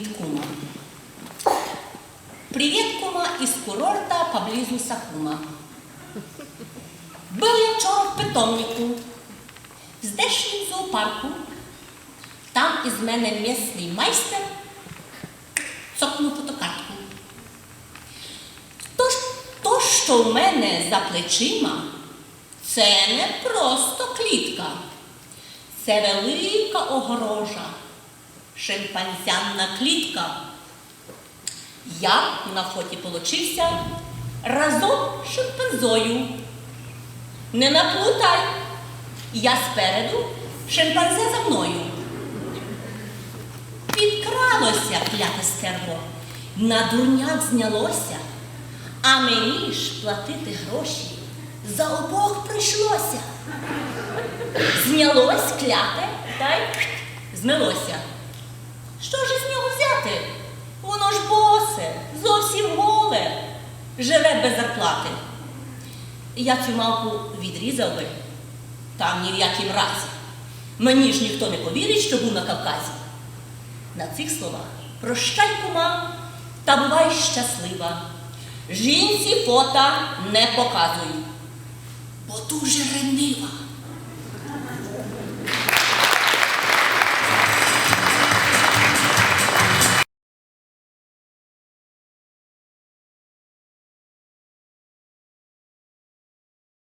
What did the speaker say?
від кума. Привіт, кума, із курорта поблизу Сахума. Был я вчора в питомнику, в зоопарку. Там із мене місний майстер цокнув фотокартку. То, то, що в мене за плечима, це не просто клітка, це велика огорожа, шимпанзянна клітка. Я на фоті получився разом з шимпанзою. Не наплутай, я спереду, шимпанзе за мною. Підкралося кляте стерво, на дурняк знялося, а мені ж платити гроші за обох прийшлося. Знялось кляте та й змилося. Що ж із нього взяти? Воно ж босе, зовсім голе, живе без зарплати. Я цю мавку відрізав би, там ні в якім разі. Мені ж ніхто не повірить, що був на Кавказі. На цих словах прощай, кума, та бувай щаслива. Жінці фота не показуй, бо дуже ревнива.